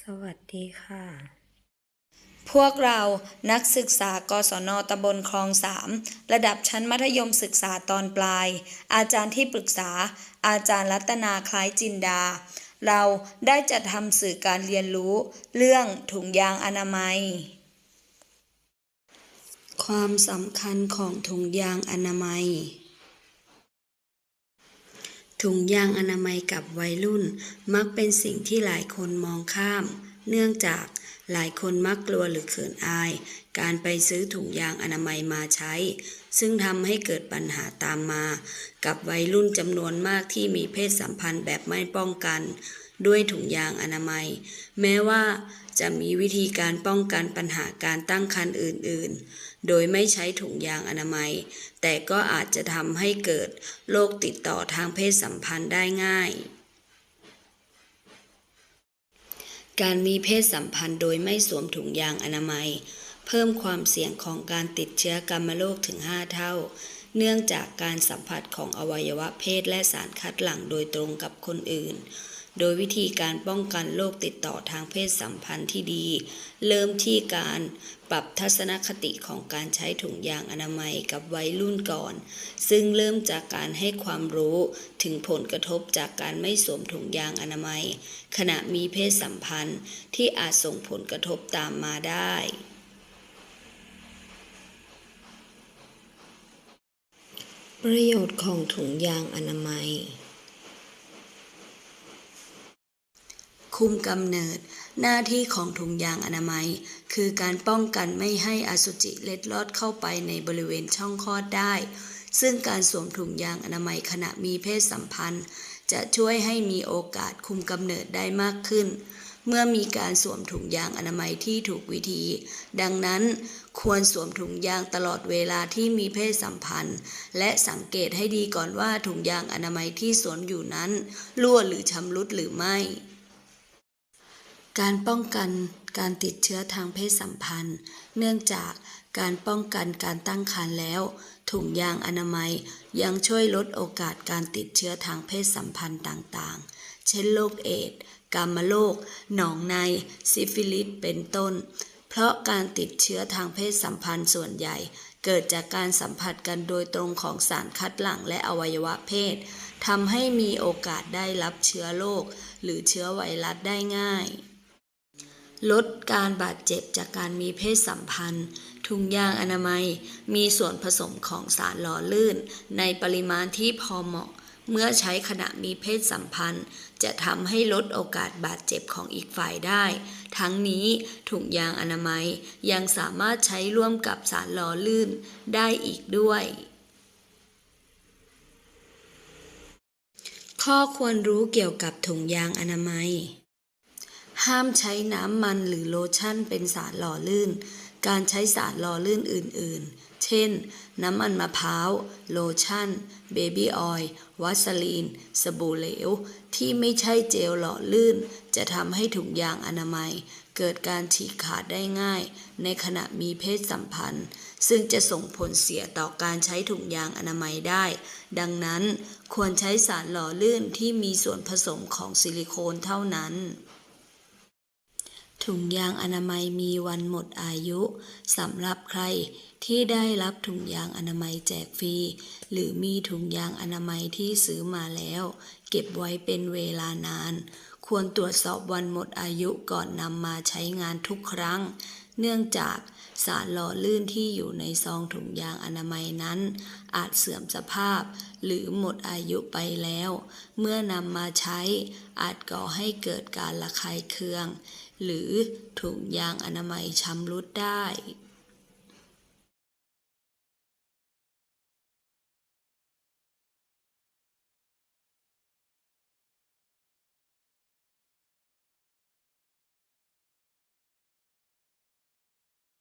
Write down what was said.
สวัสดีค่ะ พวกเรานักศึกษากศนตำบลคลองสามระดับชั้นมัธยมศึกษาตอนปลาย อาจารย์ที่ปรึกษา อาจารย์รัตนาคล้ายจินดา เราได้จัดทำสื่อการเรียนรู้ เรื่องถุงยางอนามัย ความสำคัญของถุงยางอนามัย ถุงยางอนามัยกับวัยรุ่น มักเป็นสิ่งที่หลายคนมองข้าม เนื่องจากหลายคนมักกลัวหรือเขินอาย การไปซื้อถุงยางอนามัยมาใช้ ซึ่งทำให้เกิดปัญหาตามมา กับวัยรุ่นจำนวนมากที่มีเพศสัมพันธ์แบบไม่ป้องกัน ด้วยถุงยางอนามัย แม้ว่าจะมีวิธีการป้องกันปัญหาการตั้งครรภ์อื่น ๆ โดยไม่ใช้ถุงยางอนามัย แต่ก็อาจจะทำให้เกิดโรคติดต่อทางเพศสัมพันธ์ได้ง่าย การมีเพศสัมพันธ์โดยไม่สวมถุงยางอนามัย เพิ่มความเสี่ยงของการติดเชื้อกรรมโรคถึง 5 เท่าเนื่องจากการสัมผัสของอวัยวะเพศและสารคัดหลั่งโดยตรงกับคนอื่น โดยวิธีการป้องกันโรคติดต่อทางเพศสัมพันธ์ที่ดี เริ่มที่การปรับทัศนคติของการใช้ถุงยางอนามัยกับวัยรุ่นก่อน ซึ่งเริ่มจากการให้ความรู้ถึงผลกระทบจากการไม่สวมถุงยางอนามัย ขณะมีเพศสัมพันธ์ที่อาจส่งผลกระทบตามมาได้ประโยชน์ของถุงยางอนามัย คุมกำเนิด หน้าที่ของถุงยางอนามัย คือการป้องกันไม่ให้อสุจิเล็ดลอดเข้าไปในบริเวณช่องคลอดได้ ซึ่งการสวมถุงยางอนามัยขณะมีเพศสัมพันธ์ จะช่วยให้มีโอกาสคุมกำเนิดได้มากขึ้น เมื่อมีการสวมถุงยางอนามัยที่ถูกวิธี ดังนั้นควรสวมถุงยางตลอดเวลาที่มีเพศสัมพันธ์ และสังเกตให้ดีก่อนว่าถุงยางอนามัยที่สวมอยู่นั้น รั่วหรือชำรุดหรือไม่ การป้องกันการติดเชื้อทางเพศสัมพันธ์ เนื่องจากการป้องกันการตั้งครรภ์แล้ว ถุงยางอนามัยยังช่วยลดโอกาสการติดเชื้อทางเพศสัมพันธ์ต่างๆ เช่นโรคเอดส์กามโรคหนองใน ซิฟิลิสเป็นต้น เพราะการติดเชื้อทางเพศสัมพันธ์ส่วนใหญ่ เกิดจากการสัมผัสกันโดยตรงของสารคัดหลั่งและอวัยวะเพศทำให้มีโอกาสได้รับเชื้อโรคหรือเชื้อไวรัสได้ง่าย ลดการบาดเจ็บจากการมีเพศสัมพันธ์ ถุงยางอนามัยมีส่วนผสมของสารหล่อลื่น ในปริมาณที่พอเหมาะ เมื่อใช้ขณะมีเพศสัมพันธ์ จะทำให้ลดโอกาสบาดเจ็บของอีกฝ่ายได้ ทั้งนี้ถุงยางอนามัยยังสามารถใช้ร่วมกับสารหล่อลื่นได้อีกด้วยข้อควรรู้เกี่ยวกับถุงยางอนามัย ห้ามใช้น้ำมันหรือโลชั่นเป็นสารหล่อลื่น การใช้สารหล่อลื่นอื่น ๆ เช่น น้ำมันมะพร้าว โลชั่น เบบี้ออยล์วัสลีน สบู่เหลว ที่ไม่ใช่เจลหล่อลื่น จะทำให้ถุงยางอนามัย เกิดการฉีกขาดได้ง่าย ในขณะมีเพศสัมพันธ์ ซึ่งจะส่งผลเสียต่อการใช้ถุงยางอนามัยได้ ดังนั้นควรใช้สารหล่อลื่นที่มีส่วนผสมของซิลิโคนเท่านั้น ถุงยางอนามัยมีวันหมดอายุสำหรับใครที่ได้รับถุงยางอนามัยแจกฟรี หรือมีถุงยางอนามัยที่ซื้อมาแล้ว เก็บไว้เป็นเวลานาน ควรตรวจสอบวันหมดอายุก่อนนำมาใช้งานทุกครั้ง เนื่องจากสารหล่อลื่นที่อยู่ในซองถุงยางอนามัยนั้น อาจเสื่อมสภาพ หรือหมดอายุไปแล้ว เมื่อนำมาใช้อาจก่อให้เกิดการระคายเคือง หรือถุงยางอนามัยชำรุดได้